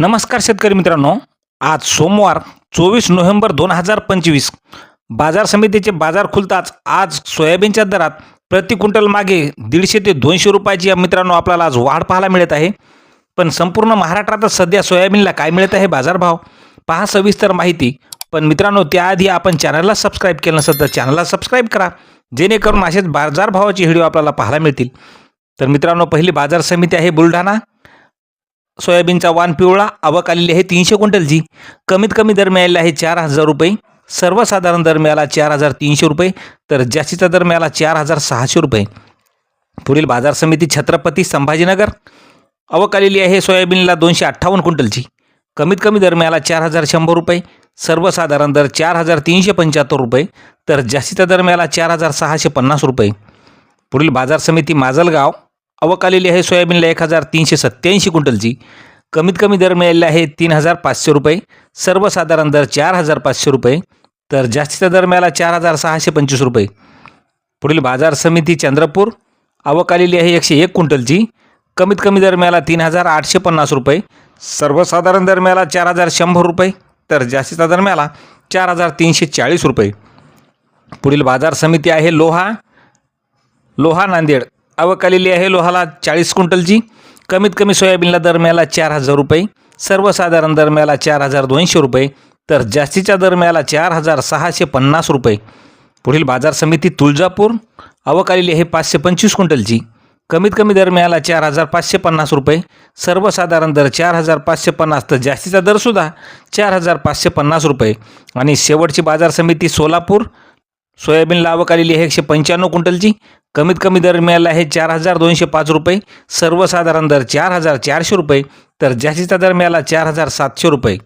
नमस्कार शेतकरी मित्रांनो. आज सोमवार चोवीस नोव्हेंबर दोन हजार पंचवीस. बाजार समितीचे बाजार खुलताच आज सोयाबीनच्या दरात प्रति क्विंटल मागे दीडशे ते दोनशे रुपयाची या मित्रांनो आपल्याला आज वाढ पाहायला मिळत आहे. पण संपूर्ण महाराष्ट्रातच सध्या सोयाबीनला काय मिळत आहे बाजारभाव? पहा सविस्तर माहिती. पण मित्रांनो त्याआधी आपण चॅनलला सबस्क्राईब केलं नसेल तर चॅनलला सबस्क्राईब करा. जेणेकरून असेच बाजारभावाचे व्हिडिओ आपल्याला पाहायला मिळतील. तर मित्रांनो पहिली बाजार समिती आहे बुलढाणा. सोयाबीनचा वाण पिवळा आवक आलेली आहे तीनशे क्विंटलची कमीत कमी दर मिळालेला आहे चार हजार रुपये. सर्वसाधारण दर मिळाला चार हजार तीनशे रुपये. तर जास्तीचा दर मिळाला चार हजार सहाशे रुपये. पुढील बाजार समिती छत्रपती संभाजीनगर. आवक आलेली आहे सोयाबीनला दोनशे अठ्ठावन्न क्विंटलची कमीत कमी दर मिळाला चार हजार शंभर रुपये. सर्वसाधारण दर चार हजार तीनशे पंच्याहत्तर रुपये. तर जास्तीचा दर मिळाला चार हजार सहाशे पन्नास रुपये. पुढील बाजार समिती माजलगाव. आवक आलेली आहे सोयाबीनला एक हजार तीनशे सत्त्याऐंशी क्विंटलची. कमीत कमी दर मिळालेला आहे तीन हजार पाचशे रुपये. सर्वसाधारण दर चार हजार पाचशे रुपये. तर जास्तीचा दर मिळाला चार हजार सहाशे पंचवीस रुपये. पुढील बाजार समिती चंद्रपूर. आवक आलेली आहे एकशे एक क्विंटलची. कमीत कमी दर मिळाला तीन हजार आठशे पन्नास रुपये. सर्वसाधारण दर मिळाला चार हजार शंभर रुपये. तर जास्तीचा दर मिळाला चार हजार तीनशे चाळीस रुपये. पुढील बाजार समिती आहे लोहा. लोहा नांदेड. आवक आलेली आहे लोहाला चाळीस क्विंटलची. कमीत कमी सोयाबीनला दरम्याला चार हजार रुपये सर्वसाधारण दरम्याला चार हजार दोनशे रुपये तर जास्तीच्या दरम्याला चार हजार सहाशे पन्नास रुपये. पुढील बाजार समिती तुळजापूर आवक आलेली आहे पाचशे पंचवीस क्विंटलची. कमीत कमी दर मिळाला चार हजार पाचशे पन्नास रुपये सर्वसाधारण दर चार हजार पाचशे पन्नास तर जास्तीचा दरसुद्धा चार हजार पाचशे पन्नास रुपये. आणि शेवटची बाजार समिती सोलापूर सोयाबीन लावक आलेली आहे एकशे पंच्याण्णव क्विंटलची. कमीत कमी दर मिळाला आहे चार हजार दोनशे पाच रुपये. सर्वसाधारण दर चार हजार चारशे रुपये. तर जास्तीचा दर मिळाला चार हजार सातशे रुपये.